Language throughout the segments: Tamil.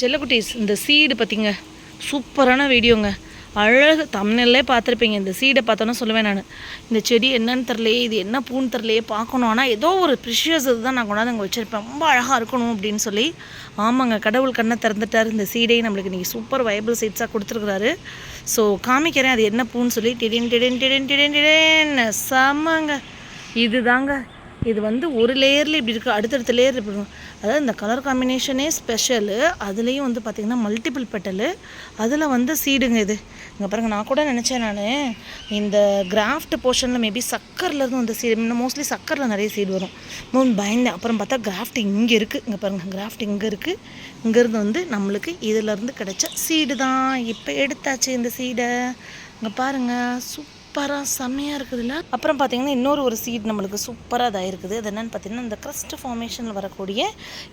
செல்லக்குட்டீஸ் இந்த சீடு பார்த்தீங்க சூப்பரான வீடியோங்க. அழகு தமிழ்நிலே பார்த்துருப்பீங்க இந்த சீடை பார்த்தோன்னா சொல்லுவேன் நான். இந்த செடி என்னன்னு தெரிலையே இது என்ன பூன்னு தெரிலையே பார்க்கணும். ஆனால் ஏதோ ஒரு ப்ரிஷியஸ் இதுதான் நான் கொண்டாந்து அங்கே வச்சுருப்பேன். ரொம்ப அழகாக இருக்கணும் அப்படின்னு சொல்லி. ஆமாங்க கடவுள் கண்ணை திறந்துட்டார். இந்த சீடையும் நம்மளுக்கு இன்றைக்கி சூப்பர் வைபிள் சீட்ஸாக கொடுத்துருக்குறாரு. ஸோ காமிக்கிறேன் அது என்ன பூன்னு சொல்லி டிடின் டிடின் டிடின் டிடின் டிடின் செம்மங்க. இதுதாங்க. இது வந்து ஒரு லேயரில் இப்படி இருக்குது அடுத்தடுத்த லேயர் இப்படி இருக்கும் அதாவது இந்த கலர் காம்பினேஷனே ஸ்பெஷலு அதுலேயும் வந்து பார்த்திங்கன்னா மல்டிபிள் பெட்டலு அதில் வந்து சீடுங்க இது. இங்கே பாருங்கள் நான் கூட நினச்சேன் நான். இந்த கிராஃப்ட் போர்ஷனில் மேபி சக்கர்லேருந்து வந்து சீடு மோஸ்ட்லி சக்கரில் நிறைய சீடு வரும். மூணு பயந்தேன் அப்புறம் பார்த்தா கிராஃப்ட் இங்கே இருக்குது இங்கே பாருங்கள் கிராஃப்ட் இங்கே இருக்குது இங்கேருந்து வந்து நம்மளுக்கு இதிலேருந்து கிடைச்ச சீடு தான். இப்போ எடுத்தாச்சு இந்த சீடை இங்கே பாருங்கள் சூப்பராக செம்மையாக இருக்குதுல்ல? அப்புறம் பார்த்தீங்கன்னா இன்னொரு ஒரு சீட் நம்மளுக்கு சூப்பராக இதாக இருக்குது. அது என்னென்னு பார்த்தீங்கன்னா இந்த க்ரஸ்ட் ஃபார்மேஷனில் வரக்கூடிய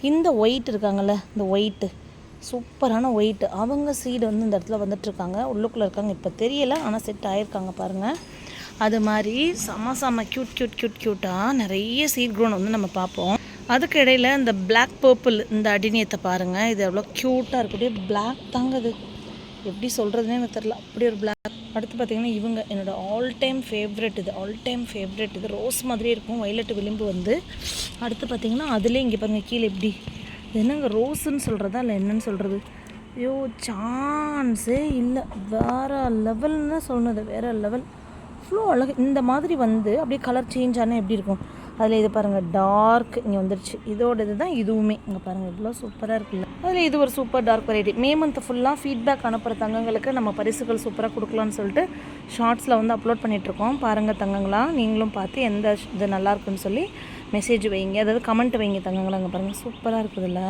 இந்த ஒயிட் இருக்காங்கல்ல இந்த ஒயிட்டு சூப்பரான ஒயிட்டு அவங்க சீடு வந்து இந்த இடத்துல வந்துட்டுருக்காங்க. உள்ளுக்குள்ளே இருக்காங்க. இப்போ தெரியலை ஆனால் செட் ஆகிருக்காங்க பாருங்கள் அது மாதிரி செம செம க்யூட் க்யூட் க்யூட் க்யூட்டாக நிறைய சீட் க்ரோன் வந்து நம்ம பார்ப்போம். அதுக்கு இடையில இந்த பிளாக் பர்பிள் இந்த அடிநியத்தை பாருங்கள் இது எவ்வளோ க்யூட்டாக இருக்கக்கூடிய பிளாக் தாங்க அது. எப்படி சொல்கிறதுனே எனக்கு தெரில அப்படி ஒரு பிளாக் அடுத்து பார்த்தீங்கன்னா இவங்க என்னோட ஆல் டைம் ஃபேவரெட் இது ஆல் டைம் ஃபேவரெட் இது. ரோஸ் மாதிரியே இருக்கும் வயலட்டு விளிம்பு வந்து. அடுத்து பார்த்திங்கன்னா அதுலேயே இங்கே பாருங்கள் கீழே எப்படி? இது என்னங்க ரோஸுன்னு சொல்கிறதா இல்லை என்னன்னு சொல்கிறது ஐயோ சான்ஸே இல்லை. வேறு லெவல்னு சொன்னது வேறு லெவல் அவ்வளோ அழகு இந்த மாதிரி வந்து அப்படியே கலர் சேஞ்ச் ஆனால் எப்படி இருக்கும்? அதில் இது பாருங்கள் டார்க் இங்கே வந்துருச்சு. இதோட இது தான் இதுவுமே. இங்கே பாருங்கள் இவ்வளோ சூப்பராக இருக்குல்ல. அதில் இது ஒரு super dark variety May month ஃபுல்லாக ஃபீட்பேக் அனுப்புகிற தங்கங்களுக்கு நம்ம பரிசுகள் சூப்பராக கொடுக்கலான்னு சொல்லிட்டு ஷார்ட்ஸில் வந்து அப்லோட் பண்ணிகிட்ருக்கோம் பாருங்கள் தங்கங்களா நீங்களும் பார்த்து எந்த இது நல்லாயிருக்குன்னு சொல்லி மெசேஜ் வைங்க. அதாவது கமெண்ட் வைங்க தங்கங்களா அங்கே பாருங்கள் சூப்பராக இருக்குதுல்ல.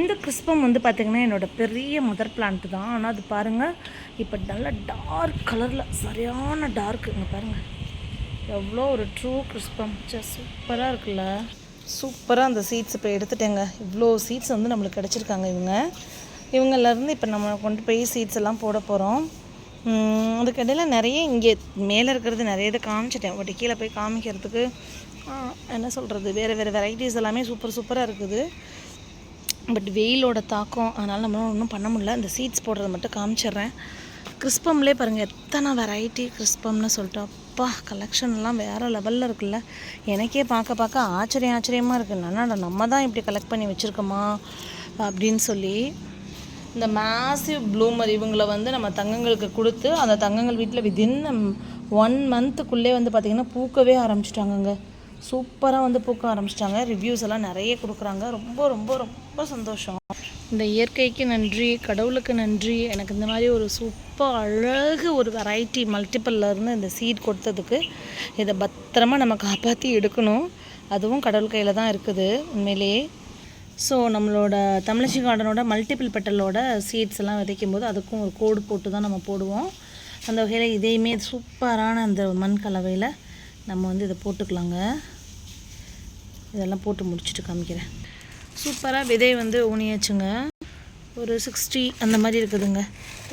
இந்த கிறிஸ்பம் வந்து பார்த்திங்கன்னா என்னோடய பெரிய மதர் பிளான்ட் தான். ஆனால் அது பாருங்கள் இப்போ நல்ல டார்க் கலரில் சரியான டார்க் இங்கே பாருங்கள் எவ்வளோ ஒரு ட்ரூ கிறிஸ்பம் சூப்பராக இருக்குல்ல. சூப்பராக அந்த சீட்ஸ் இப்போ எடுத்துட்டேங்க. இவ்வளோ சீட்ஸ் வந்து நம்மளுக்கு கிடச்சிருக்காங்க இவங்க. இவங்கலேருந்து இப்போ நம்ம கொண்டு போய் சீட்ஸ் எல்லாம் போட போகிறோம் அதுக்கடையில் நிறைய இங்கே மேலே இருக்கிறது நிறைய இதை காமிச்சிட்டேன். பட் கீழே போய் காமிக்கிறதுக்கு என்ன சொல்கிறது வேறு வேறு வெரைட்டிஸ் எல்லாமே சூப்பர் சூப்பராக இருக்குது. பட் வெயிலோட தாக்கம் அதனால் நம்மளால் ஒன்றும் பண்ண முடியல. இந்த சீட்ஸ் போடுறத மட்டும் காமிச்சிடுறேன். கிறிஸ்பம்லே பாருங்கள் எத்தனை வெரைட்டி கிறிஸ்பம்னு சொல்லிட்டு அப்பா கலெக்ஷன்லாம் வேறு லெவலில் இருக்குல்ல. எனக்கே பார்க்க பார்க்க ஆச்சரியம் ஆச்சரியமாக இருக்குது என்னடா நம்ம தான் இப்படி கலெக்ட் பண்ணி வச்சுருக்கோமா? அப்படின்னு சொல்லி இந்த மேசிவ் ப்ளூமர் இவங்களை வந்து நம்ம தங்கங்களுக்கு கொடுத்து அந்த தங்கங்கள் வீட்டில் வித்தின் ஒன் மந்த்துக்குள்ளே வந்து பார்த்திங்கன்னா பூக்கவே ஆரம்பிச்சிட்டாங்கங்க. சூப்பராக வந்து பூக்க ஆரம்பிச்சிட்டாங்க. ரிவ்யூஸ் எல்லாம் நிறைய கொடுக்குறாங்க. ரொம்ப ரொம்ப ரொம்ப சந்தோஷம். இந்த இயற்கைக்கு நன்றி கடவுளுக்கு நன்றி. எனக்கு இந்த மாதிரி ஒரு சூப்பர் அழகு ஒரு வெரைட்டி இருந்து இந்த சீட் கொடுத்ததுக்கு இதை பத்திரமா நம்ம காப்பாற்றி எடுக்கணும். அதுவும் கடவுள் கையில் தான் இருக்குது உண்மையிலேயே. ஸோ நம்மளோட தமிழச்சி கார்டனோட மல்டிபிள் பெட்டலோட சீட்ஸ் எல்லாம் விதைக்கும் போது அதுக்கும் ஒரு கோடு போட்டு தான் நம்ம போடுவோம். அந்த வகையில் இதையுமே சூப்பரான அந்த மண் கலவையில் நம்ம வந்து இதை போட்டுக்கலாங்க. இதெல்லாம் போட்டு முடிச்சுட்டு காமிக்கிறேன். சூப்பராக விதை வந்து ஊனியாச்சுங்க. ஒரு சிக்ஸ்டி அந்த மாதிரி இருக்குதுங்க.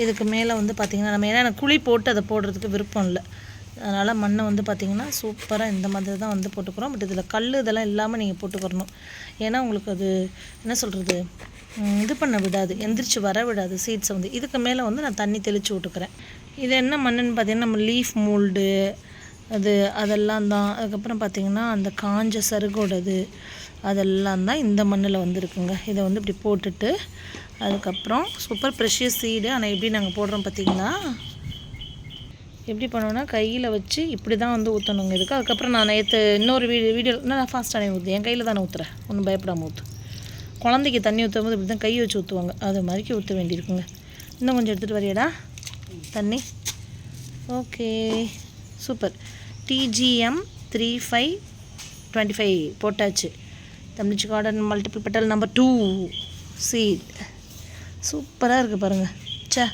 இதுக்கு மேலே வந்து பார்த்திங்கன்னா நம்ம ஏன்னா எனக்கு குழி போட்டு அதை போடுறதுக்கு விருப்பம் இல்லை. அதனால் மண்ணை வந்து பார்த்திங்கன்னா சூப்பராக இந்த மாதிரி தான் வந்து போட்டுக்கிறோம். பட் இதில் கல் இதெல்லாம் இல்லாமல் நீங்கள் போட்டுக்கிறணும். ஏன்னா உங்களுக்கு அது என்ன சொல்கிறது இது பண்ண விடாது. எந்திரிச்சு வர விடாது சீட்ஸை வந்து. இதுக்கு மேலே வந்து நான் தண்ணி தெளித்து விட்டுக்கிறேன். இது என்ன மண்ணுன்னு பார்த்தீங்கன்னா நம்ம லீஃப் மோல்டு அது அதெல்லாம் தான். அதுக்கப்புறம் பார்த்திங்கன்னா அந்த காஞ்ச சருகோடது அதெல்லாம் தான் இந்த மண்ணில் வந்துருக்குங்க. இதை வந்து இப்படி போட்டுட்டு அதுக்கப்புறம் சூப்பர் ப்ரெஷியஸ் சீடு ஆனால் எப்படி நாங்கள் போடுறோம் பார்த்தீங்களா எப்படி பண்ணுவோன்னா கையில் வச்சு இப்படி தான் வந்து ஊற்றணுங்க இதுக்கு. அதுக்கப்புறம் நான் நேற்று இன்னொரு வீடியோ வீடியோ நான் ஃபாஸ்ட்டானே ஊற்று என் கையில் தானே ஊற்றுறேன் ஒன்றும் பயப்படாமல் ஊற்று குழந்தைக்கு தண்ணி ஊற்றும் போது இப்படி தான் கை வச்சு ஊற்றுவாங்க அது மாதிரிக்கு ஊற்ற வேண்டியிருக்குங்க. இன்னும் கொஞ்சம் எடுத்துகிட்டு வரையடா? தண்ணி. Okay. Super. DGM three five twenty five போட்டாச்சு. தமிழ்ச்சி garden multiple petal number two seat சூப்பராக இருக்குது பாருங்கள் ச்சே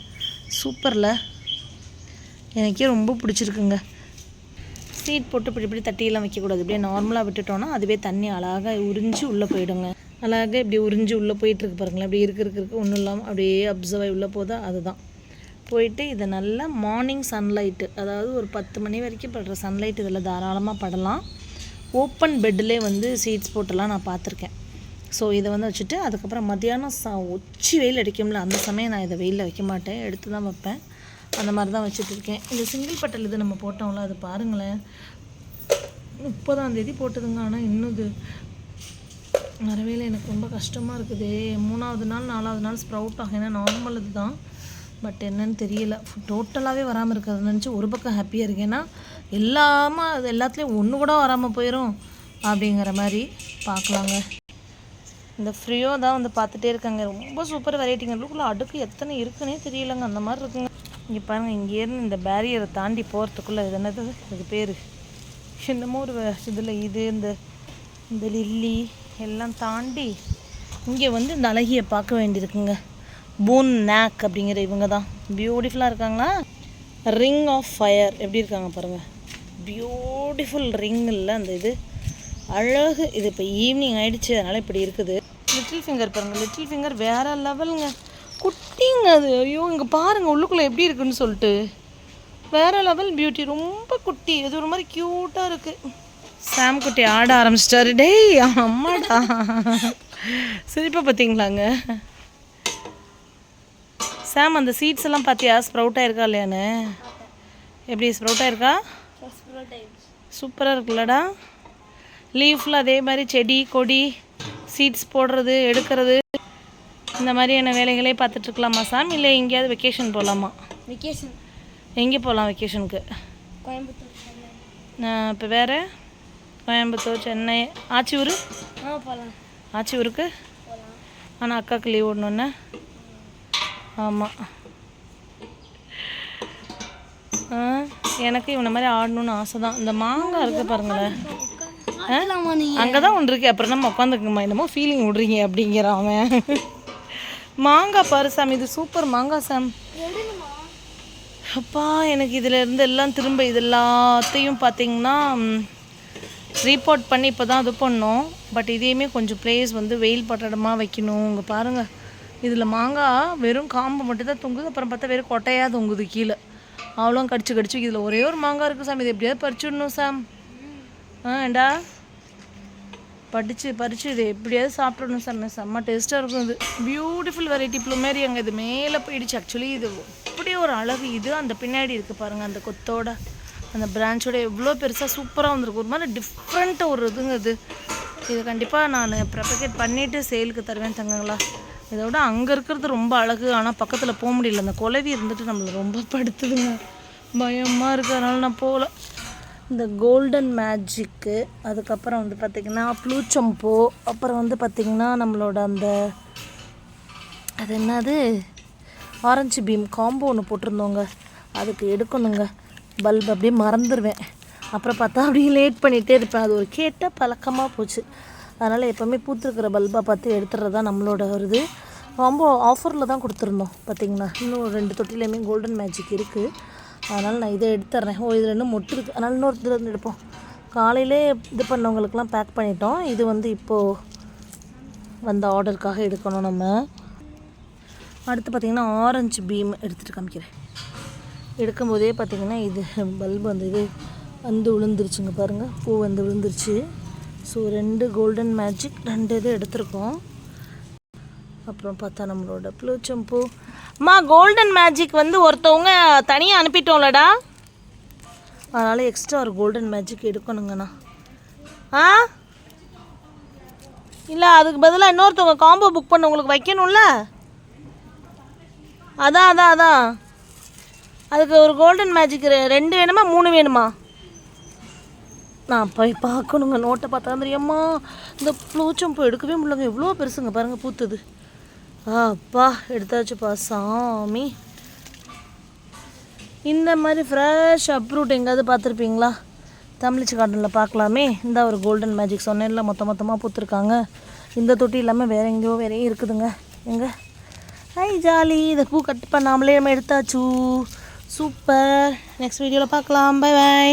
சூப்பரில். எனக்கே ரொம்ப பிடிச்சிருக்குங்க. சீட் போட்டு இப்படி இப்படி தட்டியெல்லாம் வைக்கக்கூடாது. இப்படியே நார்மலாக விட்டுட்டோன்னா அதுவே தண்ணி அழகாக உறிஞ்சி உள்ளே போயிடுங்க. அழகாக இப்படி உறிஞ்சி உள்ளே போயிட்டுருக்கு பாருங்களேன். அப்படி இருக்கு இருக்கு ஒன்றும் இல்லாமல் அப்படியே அப்சர்வ் ஆகி உள்ளே போதா அதுதான். போயிட்டு இதை நல்லா மார்னிங் சன்லைட்டு அதாவது ஒரு பத்து மணி வரைக்கும் படுற சன்லைட் இதில் தாராளமாக படலாம். ஓப்பன் பெட்டிலே வந்து சீட்ஸ் போட்டெல்லாம் நான் பார்த்துருக்கேன். ஸோ இதை வந்து வச்சுட்டு அதுக்கப்புறம் மத்தியானம் சா உச்சி வெயில் அடிக்கும்ல அந்த சமயம் நான் இதை வெயிலில் வைக்க மாட்டேன். எடுத்து தான் வைப்பேன். அந்த மாதிரி தான் வச்சுட்டு இருக்கேன். இந்த சிங்கிள் பட்டல் இது நம்ம போட்டோம்ல அது பாருங்களேன். முப்பதாம் தேதி போட்டதுங்க ஆனால் இன்னும் இது வரவேல எனக்கு ரொம்ப கஷ்டமாக இருக்குது. மூணாவது நாள் நாலாவது நாள் ஸ்ப்ரவுட் ஆகும் ஏன்னா நார்மல் இதுதான். பட் என்னன்னு தெரியல. டோட்டலாகவே வராமல் இருக்கிறது நினச்சி ஒரு பக்கம் ஹாப்பியாக இருக்கேன்னா எல்லாமே அது எல்லாத்துலேயும் ஒன்று கூட வராமல் போயிடும் அப்படிங்கிற மாதிரி பார்க்கலாங்க. இந்த ஃப்ரீயோ தான் வந்து பார்த்துட்டே இருக்காங்க. ரொம்ப சூப்பர் வெரைட்டிங்க அடுக்கு எத்தனை இருக்குன்னே தெரியலங்க. அந்த மாதிரி இருக்குங்க. இங்கே பாருங்கள் இங்கேருந்து இந்த பேரியரை தாண்டி போகிறதுக்குள்ளே இது என்னது? இது பேர். என்னமோ ஒரு இதில் இது இந்த இந்த லில்லி எல்லாம் தாண்டி இங்கே வந்து இந்த அழகியை பார்க்க வேண்டியிருக்குங்க. பூன் நேக் அப்படிங்கிற இவங்க தான் பியூட்டிஃபுல்லாக இருக்காங்களா? ரிங் ஆஃப் ஃபயர் எப்படி இருக்காங்க பாருங்கள் பியூட்டிஃபுல் ரிங் இல்லை அந்த இது. அழகு. இது இப்போ ஈவினிங் ஆகிடுச்சு அதனால் இப்படி இருக்குது. லிட்டில் ஃபிங்கர் பாருங்கள் லிட்டில் ஃபிங்கர் வேறு லெவலுங்க குட்டிங்க அது. ஐயோ இங்கே பாருங்கள் உள்ளுக்குள்ளே எப்படி இருக்குன்னு சொல்லிட்டு. வேற லெவல் பியூட்டி ரொம்ப குட்டி. இது ஒரு மாதிரி க்யூட்டாக இருக்குது சாம் குட்டி ஆட ஆரம்பிச்சிட்டாரு. டேய் அம்மாடா. சிரிப்பை பார்த்தீங்களாங்க சாம் அந்த சீட்ஸ் எல்லாம் பார்த்தியா ஸ்ப்ரவுட் ஆயிருக்கா இல்லையான்னு? எப்படி ஸ்ப்ரவுட் ஆயிருக்கா? சூப்பராக இருக்குல்லடா. லீஃபில் அதே மாதிரி செடி கொடி சீட்ஸ் போடுறது எடுக்கிறது. இந்த மாதிரியான வேலைகளே பார்த்துட்டு இருக்கலாமா சாம் இல்லை எங்கேயாவது வெக்கேஷன் போகலாமா வெக்கேஷன் எங்கே போகலாம் வெக்கேஷனுக்கு கோயம்புத்தூர் இப்போ வேறு? கோயம்புத்தூர் சென்னை. ஆச்சியூர்? ஆ போகலாம் ஆச்சியூருக்கு? ஆனால் அக்காவுக்கு லீவ் விடணுன்னு ஆமாம் எனக்கு இவனை மாதிரி ஆடணும்னு ஆசை தான் இந்த மாங்காய் இருக்குது பாருங்களேன். அங்கே தான் ஒன்று இருக்கு. அப்புறம் நம்ம உட்காந்துக்குமா என்னமோ ஃபீலிங் விட்றீங்க அப்படிங்கிறான் அவன். மாங்காய் பாரு சாம் இது சூப்பர் மாங்காய் சாம் அப்பா எனக்கு இதில் இருந்து எல்லாம் திரும்ப இது எல்லாத்தையும் பார்த்தீங்கன்னா ரீபோர்ட் பண்ணி இப்போ தான் இது பண்ணோம். பட் இதையுமே கொஞ்சம் ப்ளேஸ் வந்து வெயில் பட்டடமாக வைக்கணும். இங்கே பாருங்கள் இதில் மாங்காய் வெறும் காம்பு மட்டும்தான் தொங்குது அப்புறம் பார்த்தா வெறும் கொட்டையாக தொங்குது கீழே. அவ்வளோ கடிச்சு கடிச்சு இதில் ஒரே ஒரு மாங்காய் இருக்குது சாம் இது எப்படியாவது பறிச்சுடணும் சாம். ஆ ஏண்டா? படித்து பறித்து இது எப்படியாவது சாப்பிடணும் சார் செம்ம டேஸ்ட்டாக இருக்கும் இது. பியூட்டிஃபுல் வெரைட்டி ப்ளூமேரி அங்கே இது மேலே போயிடுச்சு. ஆக்சுவலி இது அப்படியே ஒரு அழகு. இது அந்த பின்னாடி இருக்குது பாருங்கள் அந்த கொத்தோட அந்த பிரான்ச்சோட எவ்வளோ பெருசாக சூப்பராக வந்திருக்கு. ஒரு மாதிரி டிஃப்ரெண்ட்டாக ஒரு இதுங்க இது. இது கண்டிப்பாக நான் ப்ரப்பகேட் பண்ணிவிட்டு சேலுக்கு தருவேன் தங்கங்களா. இதை விட அங்கே இருக்கிறது ரொம்ப அழகு. ஆனால் பக்கத்தில் போக முடியல. அந்த குலவி இருந்துட்டு நம்மளை ரொம்ப படுத்துதுங்க. பயமாக இருக்குது அதனால் நான் போகல. இந்த கோல்டன் மேஜிக்கு அதுக்கப்புறம் வந்து பார்த்திங்கன்னா ப்ளூச்சம்பூ அப்புறம் வந்து பார்த்திங்கன்னா நம்மளோட அந்த அது என்னது? ஆரஞ்சு பீம் காம்போ ஒன்று போட்டிருந்தோங்க. அதுக்கு எடுக்கணுங்க. பல்ப் அப்படியே மறந்துடுவேன் அப்புறம் பார்த்தா அப்படியே லேட் பண்ணிகிட்டே இருப்பேன். அது ஒரு கேட்ட பழக்கமாக போச்சு. அதனால் எப்போவுமே பூத்துருக்கிற பல்பாக பார்த்து எடுத்துறது தான் நம்மளோட வருது ரொம்ப ஆஃபரில் தான் கொடுத்துருந்தோம் பார்த்தீங்கன்னா இன்னும் ரெண்டு தொட்டிலையுமே கோல்டன் மேஜிக் இருக்குது அதனால் நான் இதை எடுத்துட்றேன் ஓ இதில் இன்னும் மொட்டு இருக்குது அதனால் இன்னொரு இதில் இருந்து எடுப்போம். காலையிலே இது பண்ணவங்களுக்குலாம் பேக் பண்ணிட்டோம். இது வந்து இப்போது வந்த ஆர்டருக்காக எடுக்கணும் நம்ம. அடுத்து பார்த்திங்கன்னா ஆரஞ்சு பீம் எடுத்துகிட்டு காமிக்கிறேன். எடுக்கும்போதே பார்த்திங்கன்னா இது பல்பு வந்து இது வந்து விழுந்துருச்சுங்க பாருங்கள் பூ வந்து விழுந்துருச்சு ஸோ ரெண்டு கோல்டன் மேஜிக் ரெண்டு இது எடுத்திருக்கோம். அப்புறம் பார்த்தா நம்மளோட ப்ளூச்சம்பூ அம்மா கோல்டன் மேஜிக் வந்து ஒருத்தவங்க தனியாக அனுப்பிட்டோம்லடா. அதனால் எக்ஸ்ட்ரா ஒரு கோல்டன் மேஜிக் எடுக்கணுங்கண்ணா. ஆ? இல்லை அதுக்கு பதிலாக இன்னொருத்தவங்க காம்போ புக் பண்ண உங்களுக்கு வைக்கணும்ல? அதான் அதான் அதான். அதுக்கு ஒரு கோல்டன் மேஜிக் ரெண்டு வேணுமா மூணு வேணுமா? நான் போய் பார்க்கணுங்க. நோட்டை பார்த்தா தெரியுமா இந்த ப்ளூச்சம்பூ எடுக்கவே முடியலங்க. எவ்வளோ பெருசுங்க. பாருங்கள் பூத்துது. அப்பா எடுத்தாச்சுப்பா சாமி. இந்த மாதிரி ஃப்ரெஷ் அப்ரூட் எங்கேயாவது பார்த்துருப்பீங்களா? தமிழிச்சு கார்டனில் பார்க்கலாமே. இந்த ஒரு கோல்டன் மேஜிக் சொன்னேன்ல மொத்த மொத்தமாக பூத்துருக்காங்க. இந்த தொட்டி இல்லாமல் வேறு எங்கேயோ வேறையும் இருக்குதுங்க. எங்கே? ஐ ஜாலி. இதை பூ கட் பண்ணாமலே நம்ம எடுத்தாச்சு. சூப்பர் நெக்ஸ்ட் வீடியோவில் பார்க்கலாம். Bye bye